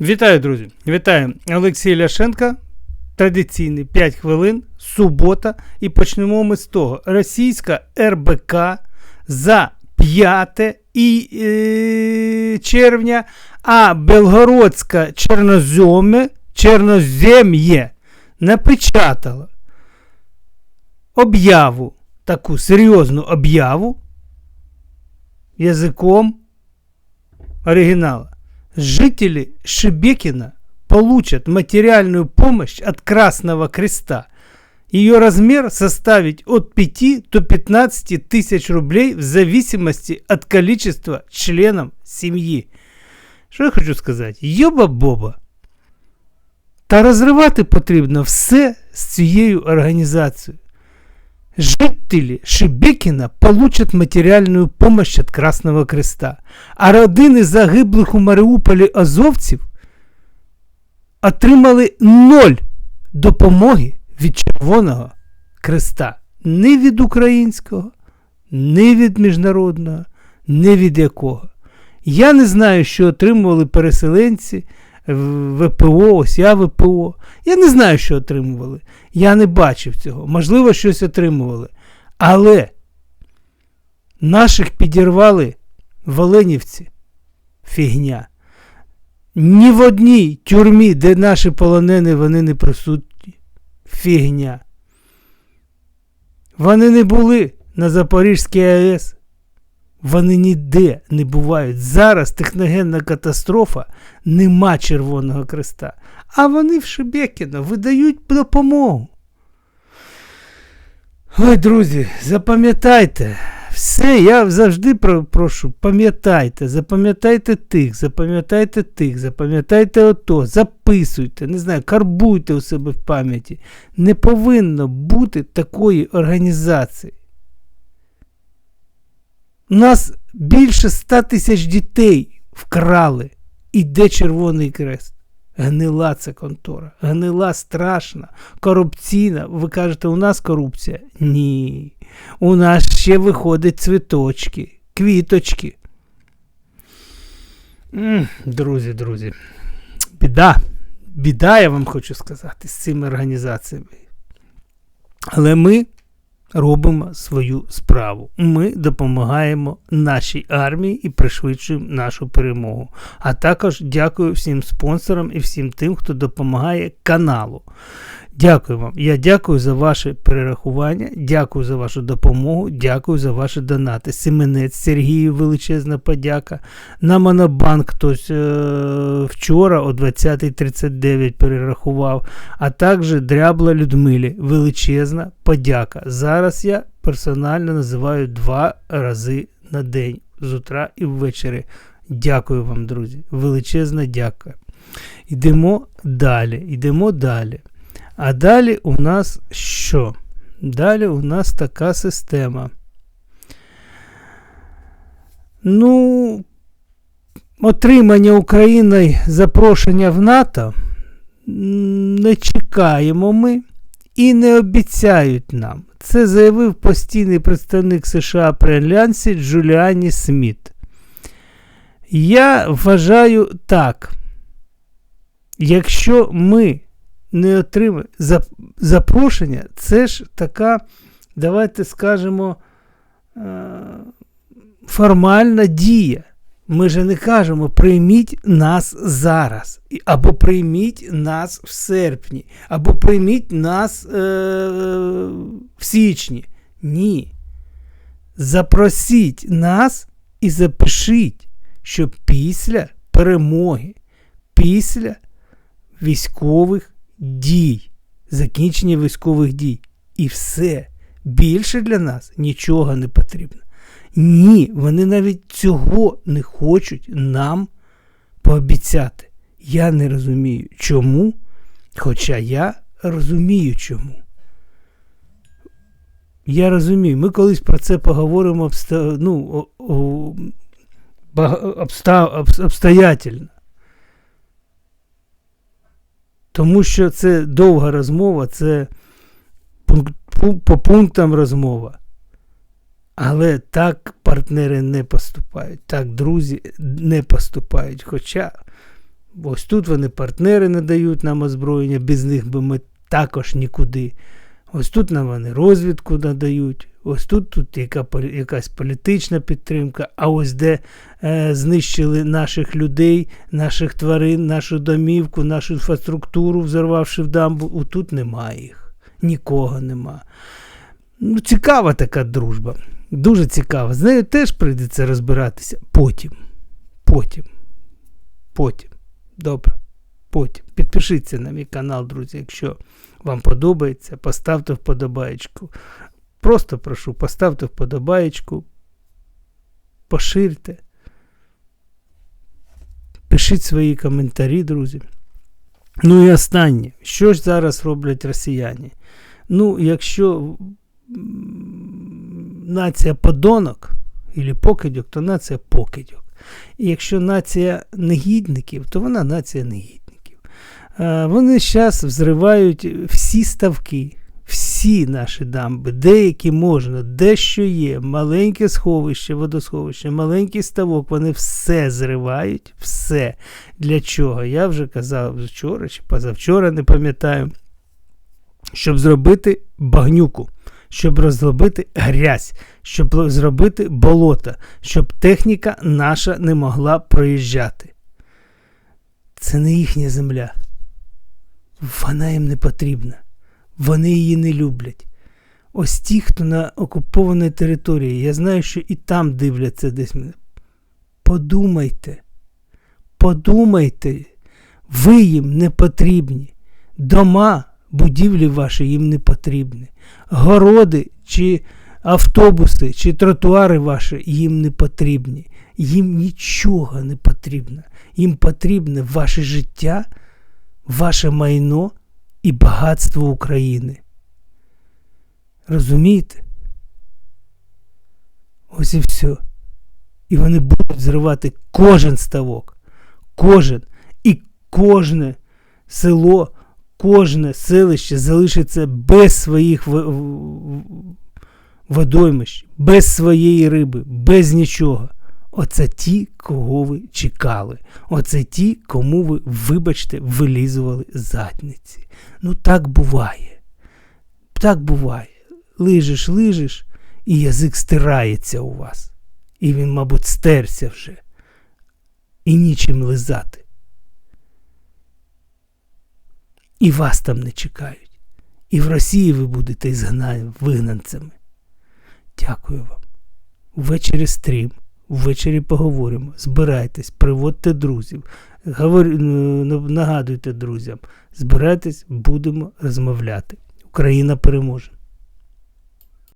Вітаю, друзі! Вітаю Олексій Ляшенка. Традиційний 5 хвилин, субота. І почнемо ми з того. Російська РБК за 5 і, е, червня, а Белгородська Чорнозем'я, Чорнозем'є напечатала об'яву, таку серйозну об'яву язиком оригинала. Жители Шебекина получат материальную помощь от Красного Креста. Ее размер составит от 5 до 15 тысяч рублей в зависимости от количества членов семьи. Що я хочу сказати? Йоба-боба. Та розривати потрібно все з цією організацією. Жители Шебекина получат материальную помощь от Красного Креста, а родини загиблих у Маріуполі азовців отримали ноль допомоги від Червоного Креста. Ні від українського, ні від міжнародного, ні від якого. Я не знаю, що отримували переселенці ВПО, ось я ВПО. Я не знаю, що отримували. Я не бачив цього. Можливо, щось отримували. Але наших підірвали в Оленівці. Фігня. Ні в одній тюрмі, де наші полонені, вони не присутні. Фігня. Вони не були на Запорізькій АЕС. Вони ніде не бувають. Зараз техногенна катастрофа, нема Червоного Креста. А вони в Шебекіно видають допомогу. Ой, друзі, запам'ятайте, все, я завжди прошу, пам'ятайте, запам'ятайте тих, запам'ятайте тих, запам'ятайте ото, записуйте, не знаю, карбуйте у себе в пам'яті. Не повинно бути такої організації. У нас більше 100 тисяч дітей вкрали. Іде Червоний Крест. Гнила це контора. Гнила страшна, корупційна. Ви кажете, у нас корупція? Ні. У нас ще виходять цвіточки, квіточки. Друзі, друзі. Біда. Біда, я вам хочу сказати, з цими організаціями. Але ми робимо свою справу. Ми допомагаємо нашій армії і пришвидшуємо нашу перемогу. А також дякую всім спонсорам і всім тим, хто допомагає каналу. Дякую вам. Я дякую за ваше перерахування, дякую за вашу допомогу, дякую за ваші донати. Семенець Сергію величезна подяка. На Монобанк хтось е- вчора о 20.39 перерахував, а також Дрябла Людмилі. Величезна подяка. Зараз я персонально називаю два рази на день з утра і ввечері. Дякую вам, друзі. Величезна дяка. Йдемо далі. Йдемо далі. А далі у нас що? Далі у нас така система. Ну, отримання Україною запрошення в НАТО не чекаємо ми і не обіцяють нам. Це заявив постійний представник США при Альянсі Джуліані Сміт. Я вважаю так. Якщо ми не отримає запрошення, це ж така, давайте скажемо, е, формальна дія. Ми же не кажемо, прийміть нас зараз, або прийміть нас в серпні, або прийміть нас е, в січні. Ні. Запросіть нас і запишіть, що після перемоги, після військових дій, закінчення військових дій. І все. Більше для нас нічого не потрібно. Ні, вони навіть цього не хочуть нам пообіцяти. Я не розумію, чому, хоча я розумію чому. Я розумію, ми колись про це поговоримо обста... ну, обста... обстоятельно. Тому що це довга розмова, це по пунктам розмова. Але так партнери не поступають, так друзі не поступають. Хоча Ось тут вони партнери не дають нам озброєння, без них би ми також нікуди. Ось тут нам вони розвідку надають, ось тут, тут яка, якась політична підтримка, а ось де е, знищили наших людей, наших тварин, нашу домівку, нашу інфраструктуру, взорвавши в дамбу, отут немає їх. Нікого нема. Ну, цікава така дружба. Дуже цікава. З нею теж прийдеться розбиратися потім. Потім. Потім. Добре. Потім. Підпишіться на мій канал, друзі, якщо вам подобається, поставте вподобаєчку. Просто прошу, поставте вподобаєчку, поширте. Пишіть свої коментарі, друзі. Ну і останнє. Що ж зараз роблять росіяни? Ну, якщо нація подонок або покидьок, то нація покидьок. І якщо нація негідників, то вона нація негідників. Е, Вони зараз взривають всі ставки, всі наші дамби, деякі можна, дещо є, маленьке сховище, водосховище, маленький ставок, вони все зривають, все. Для чого? Я вже казав вчора чи позавчора, не пам'ятаю, щоб зробити багнюку, щоб розробити грязь, щоб зробити болото, щоб техніка наша не могла проїжджати. Це не їхня земля. Вона їм не потрібна. Вони її не люблять. Ось ті, хто на окупованій території, я знаю, що і там дивляться десь мене. Подумайте, подумайте, ви їм не потрібні. Дома, будівлі ваші їм не потрібні. Городи чи автобуси, чи тротуари ваші їм не потрібні. Їм нічого не потрібно. Їм потрібне ваше життя, ваше майно і багатство України. Розумієте? Ось і все. І вони будуть зривати кожен ставок, кожен і кожне село, кожне селище залишиться без своїх водоймищ, без своєї риби, без нічого. Оце ті, кого ви чекали. Оце ті, кому ви, вибачте, вилізували задниці. Ну так буває. Так буває. Лижеш, лижеш, і язик стирається у вас. І він, мабуть, стерся вже. І нічим лизати. І вас там не чекають. І в Росії ви будете ізгнані, вигнанцями. Дякую вам. Ввечері стрім. Ввечері поговоримо. Збирайтесь, приводьте друзів. Говор... е, Нагадуйте друзям. Збирайтесь, будемо розмовляти. Україна переможе.